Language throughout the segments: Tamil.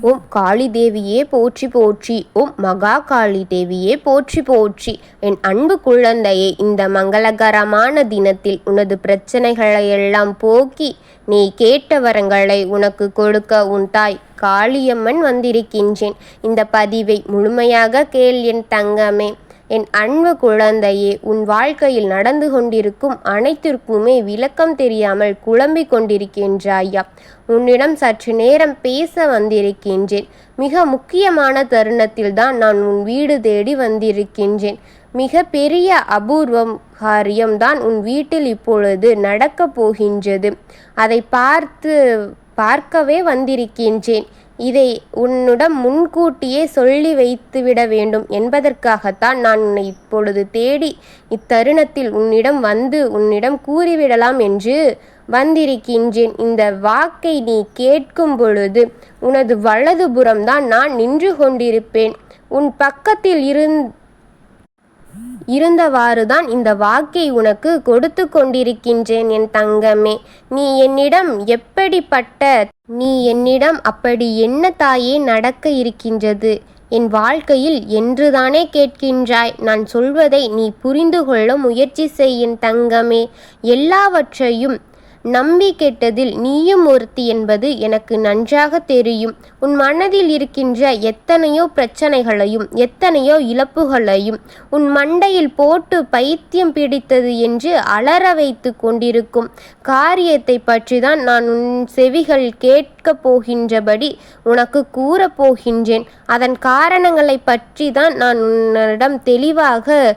ஓம் காளி தேவியே போற்றி போற்றி ஓம் மகா காளி தேவியே போற்றி போற்றி. என் அன்பு குழந்தையே இந்த மங்களகரமான தினத்தில் உனது பிரச்சனைகளையெல்லாம் போக்கி நீ கேட்ட வரங்களை உனக்கு கொடுக்க உன் தாய் காளியம்மன் வந்திருக்கின்றேன். இந்த பதிவை முழுமையாக கேள் என் தங்கமே. என் அன்பு குழந்தையே உன் வாழ்க்கையில் நடந்து கொண்டிருக்கும் அனைத்திற்குமே விளக்கம் தெரியாமல் குழம்பிக் கொண்டிருக்கின்றாயா? உன்னிடம் சற்று நேரம் பேச வந்திருக்கின்றேன். மிக முக்கியமான தருணத்தில் தான் நான் உன் வீடு தேடி வந்திருக்கின்றேன். மிக பெரிய அபூர்வம் காரியம்தான் உன் வீட்டில் இப்பொழுது நடக்கப் போகின்றது. அதை பார்த்து பார்க்கவே வந்திருக்கின்றேன். இதை உன்னிடம் முன்கூட்டியே சொல்லி வைத்துவிட வேண்டும் என்பதற்காகத்தான் நான் உன்னை இப்பொழுது தேடி இத்தருணத்தில் உன்னிடம் வந்து உன்னிடம் கூறிவிடலாம் என்று வந்திருக்கின்றேன். இந்த வாக்கை நீ கேட்கும் பொழுது உனது வலதுபுறம்தான் நான் நின்று கொண்டிருப்பேன். உன் பக்கத்தில் இருந் இருந்தவாறுதான் இந்த வாக்கை உனக்கு கொடுத்து கொண்டிருக்கின்றேன் என் தங்கமே. நீ என்னிடம் எப்படிப்பட்ட நீ என்னிடம் அப்படி என்ன தாயே நடக்க இருக்கின்றது? என் வாழ்க்கையில் என்றுதானே கேட்கின்றாய்? நான் சொல்வதை நீ புரிந்து கொள்ள முயற்சி செய்யின் தங்கமே. எல்லாவற்றையும் நம்பி கெட்டதில் நீயும் ஒருத்தி என்பது எனக்கு நன்றாக தெரியும். உன் மனதில் இருக்கின்ற எத்தனையோ பிரச்சனைகளையும் எத்தனையோ இழப்புகளையும் உன் மண்டையில் போட்டு பைத்தியம் பிடித்தது என்று அலற வைத்து கொண்டிருக்கும் காரியத்தை பற்றி தான் நான் உன் செவிகள் கேட்கப் போகின்றபடி உனக்கு கூறப் போகின்றேன். அதன் காரணங்களை பற்றி தான் நான் உன்னிடம் தெளிவாக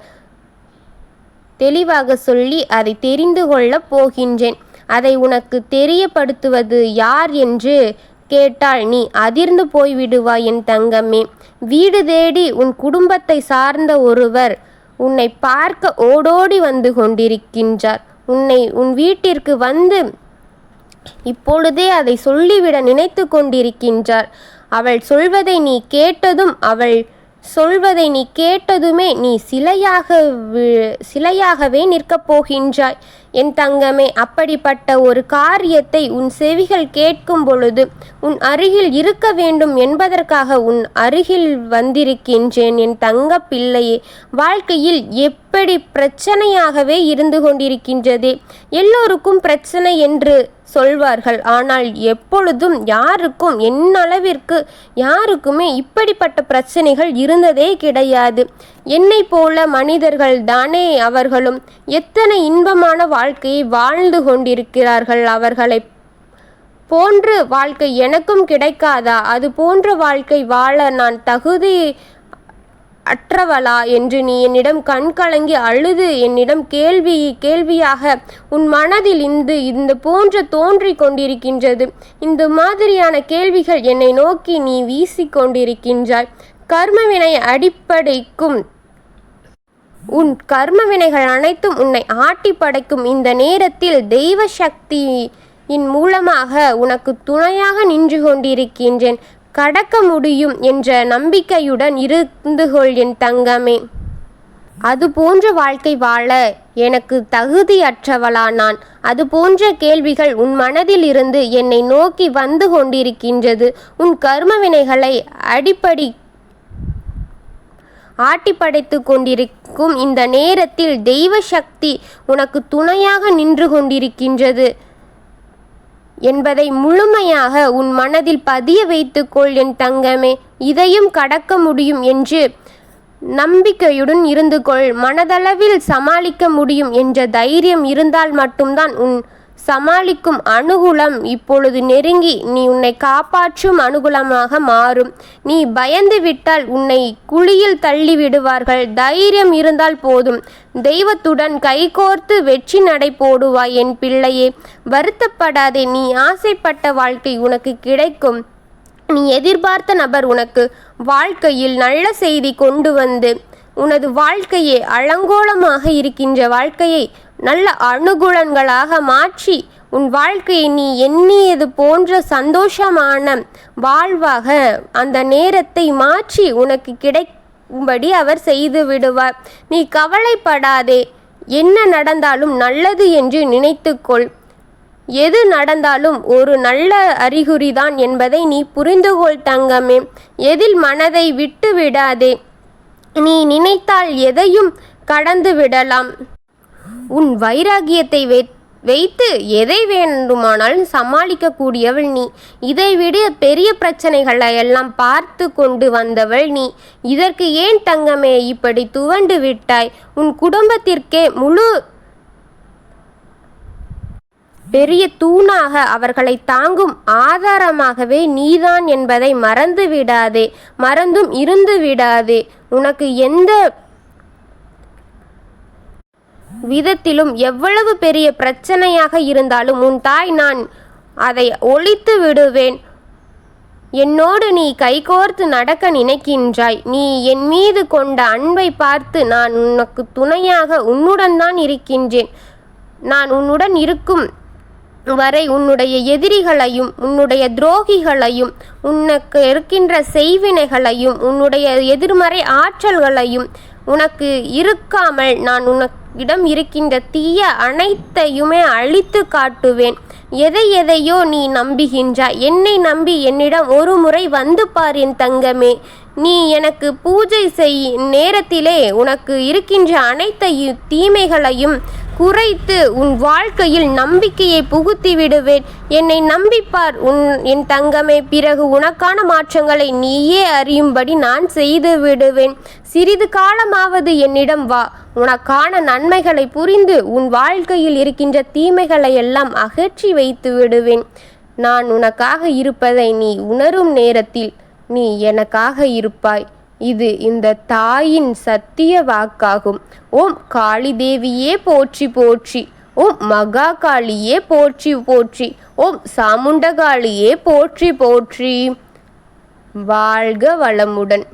தெளிவாக சொல்லி அதை தெரிந்து கொள்ளப் போகின்றேன். அதை உனக்கு தெரியப்படுத்துவது யார் என்று கேட்டால் நீ அதிர்ந்து போய்விடுவாய் என் தங்கமே. வீடு தேடி உன் குடும்பத்தை சார்ந்த ஒருவர் உன்னை பார்க்க ஓடோடி வந்து கொண்டிருக்கின்றார். உன்னை உன் வீட்டிற்கு வந்து இப்பொழுதே அதை சொல்லிவிட நினைத்து கொண்டிருக்கின்றார். அவள் சொல்வதை நீ கேட்டதும் அவள் சொல்வதை நீ கேட்டதுமே நீ சிலையாக சிலையாகவே நிற்கப் போகின்றாய். என் தங்கமே அப்படிப்பட்ட ஒரு காரியத்தை உன் செவிகள் கேட்கும் பொழுது உன் அருகில் இருக்க வேண்டும் என்பதற்காக உன் அருகில் வந்திருக்கின்றேன். என் தங்க பிள்ளையே வாழ்க்கையில் எப்படி பிரச்சனையாகவே இருந்து கொண்டிருக்கின்றதே? எல்லோருக்கும் பிரச்சனை என்று சொல்வார்கள். ஆனால் எப்பொழுதும் யாருக்கும் என்னளவிற்கு யாருக்குமே இப்படிப்பட்ட பிரச்சனைகள் இருந்ததே கிடையாது. என்னை போல மனிதர்கள் தானே அவர்களும் எத்தனை இன்பமான வாழ்க்கையை வாழ்ந்து கொண்டிருக்கிறார்கள் அவர்களை போன்று வாழ்க்கை எனக்கும் கிடைக்காதா? அது போன்ற வாழ்க்கை வாழ நான் தகுதி அற்றவளா என்று நீ என்னிடம் கண் கலங்கி அழுது என்னிடம் கேள்வி கேள்வியாக உன் மனதில் இந்த இந்த போன்ற தோன்றிக் கொண்டிருக்கின்றது. இந்த மாதிரியான கேள்விகள் என்னை நோக்கி நீ வீசி கொண்டிருக்கின்றாய். கர்மவினை அடிப்படைக்கும் உன் கர்ம வினைகள் அனைத்தும் உன்னை ஆட்டி படைக்கும். இந்த நேரத்தில் தெய்வ சக்தியின் மூலமாக உனக்கு துணையாக நின்று கொண்டிருக்கின்றேன். கடக்க முடியும் என்ற நம்பிக்கையுடன் இருந்து கொள் என் தங்கமே. அது போன்ற வாழ்க்கை வாழ எனக்கு தகுதியற்றவளா நான். அது போன்ற கேள்விகள் உன் மனதில் இருந்து என்னை நோக்கி வந்து கொண்டிருக்கின்றது. உன் கர்ம வினைகளை அடிப்படி ஆட்டி படைத்து கொண்டிருக்கும் இந்த நேரத்தில் தெய்வ சக்தி உனக்கு துணையாக நின்று கொண்டிருக்கின்றது. என்பதை முழுமையாக உன் மனதில் பதிய வைத்துக்கொள் என் தங்கமே. இதையும் கடக்க முடியும் என்று நம்பிக்கையுடன் இருந்து கொள் மனதளவில் சமாளிக்க முடியும் என்ற தைரியம் இருந்தால் மட்டும்தான் உன் சமாளிக்கும் அனுகூலம் இப்பொழுது நெருங்கி நீ உன்னை காப்பாற்றும் அனுகூலமாக மாறும். நீ பயந்து விட்டால் உன்னை குழியில் தள்ளி விடுவார்கள். தைரியம் இருந்தால் போதும். தெய்வத்துடன் கைகோர்த்து வெற்றி நடை போடுவாய் என் பிள்ளையே. வருத்தப்படாதே நீ ஆசைப்பட்ட வாழ்க்கை உனக்கு கிடைக்கும். நீ எதிர்பார்த்த நபர் உனக்கு வாழ்க்கையில் நல்ல செய்தி கொண்டு வந்து உனது வாழ்க்கையே அலங்கோலமாக இருக்கின்ற வாழ்க்கையை நல்ல அனுகூலங்களாக மாற்றி உன் வாழ்க்கையை நீ எண்ணியது போன்ற சந்தோஷமான வாழ்வாக அந்த நேரத்தை மாற்றி உனக்கு கிடைக்கும்படி அவர் செய்து விடுவார். நீ கவலைப்படாதே. என்ன நடந்தாலும் நல்லது என்று நினைத்துக்கொள். எது நடந்தாலும் ஒரு நல்ல அறிகுறிதான் என்பதை நீ புரிந்துகொள் தங்கமே. எதில் மனதை விட்டு விடாதே. நீ நினைத்தால் எதையும் கடந்து விடலாம். உன் வைராகியத்தை வை வைத்து எதை வேண்டுமானாலும் சமாளிக்கக்கூடியவள் நீ. இதைவிட பெரிய பிரச்சனைகளை எல்லாம் பார்த்து கொண்டு வந்தவள் நீ. இதற்கு ஏன் தங்கமே இப்படி துவண்டு விட்டாய்? உன் குடும்பத்திற்கே முழு பெரிய தூணாக அவர்களை தாங்கும் ஆதாரமாகவே நீதான் என்பதை மறந்து விடாதே மறந்தும் இருந்து விடாதே உனக்கு எந்த விதத்திலும் எவ்வளவு பெரிய பிரச்சனையாக இருந்தாலும் உன் தாய் நான் அதை ஒழித்து விடுவேன். என்னோடு நீ கைகோர்த்து நடக்க நினைக்கின்றாய். நீ என் மீது கொண்ட அன்பை பார்த்து நான் உனக்கு துணையாக உன்னுடன் தான் இருக்கின்றேன். நான் உன்னுடன் இருக்கும் வரை உன்னுடைய எதிரிகளையும் உன்னுடைய துரோகிகளையும் உனக்கு இருக்கின்ற செய்வினைகளையும் உன்னுடைய எதிர்மறை ஆற்றல்களையும் உனக்கு இருக்காமல் நான் இடம் இருக்கின்ற தீய அனைத்தையுமே அழித்து காட்டுவேன். எதை எதையோ நீ நம்புகின்றாய். என்னை நம்பி என்னிடம் ஒரு முறை வந்து பார் என் தங்கமே. நீ எனக்கு பூஜை செய் நேரத்திலே உனக்கு இருக்கின்ற அனைத்தையும் தீமைகளையும் குறைத்து உன் வாழ்க்கையில் நம்பிக்கையை புகுத்தி விடுவேன். என்னை நம்பிப்பார் உன் என் தங்கமே பிறகு உனக்கான மாற்றங்களை நீயே அறியும்படி நான் செய்து விடுவேன். சிறிது காலமாவது என்னிடம் வா. உனக்கான நன்மைகளை புரிந்து உன் வாழ்க்கையில் இருக்கின்ற தீமைகளை எல்லாம் அகற்றி வைத்து விடுவேன். நான் உனக்காக இருப்பதை நீ உணரும் நேரத்தில் நீ எனக்காக இருப்பாய். இது இந்த தாயின் சத்திய வாக்காகும். ஓம் காளி தேவியே போற்றி போற்றி. ஓம் மகா காளியே போற்றி போற்றி. ஓம் சாமுண்டகாளியே போற்றி போற்றி. வாழ்க வளமுடன்.